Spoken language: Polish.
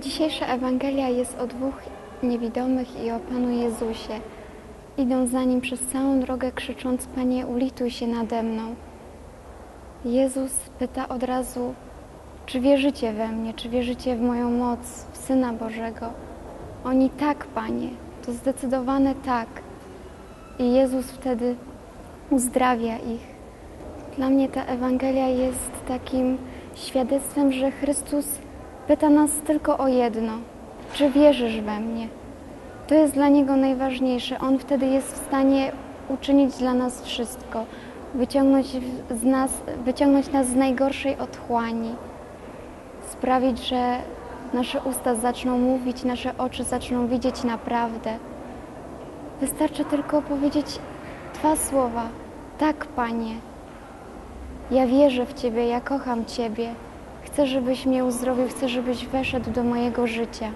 Dzisiejsza Ewangelia jest o dwóch niewidomych i o Panu Jezusie. Idą za Nim przez całą drogę krzycząc, Panie ulituj się nade mną. Jezus pyta od razu, czy wierzycie we mnie, czy wierzycie w moją moc, w Syna Bożego. Oni tak, Panie, to zdecydowane tak. I Jezus wtedy uzdrawia ich. Dla mnie ta Ewangelia jest takim świadectwem, że Chrystus pyta nas tylko o jedno: czy wierzysz we mnie? To jest dla Niego najważniejsze. On wtedy jest w stanie uczynić dla nas wszystko, wyciągnąć, z nas, wyciągnąć nas z najgorszej otchłani, sprawić, że nasze usta zaczną mówić, nasze oczy zaczną widzieć naprawdę. Wystarczy tylko powiedzieć dwa słowa: Tak, Panie. Ja wierzę w Ciebie, ja kocham Ciebie. Chcę, żebyś mnie uzdrowił, chcę, żebyś weszedł do mojego życia.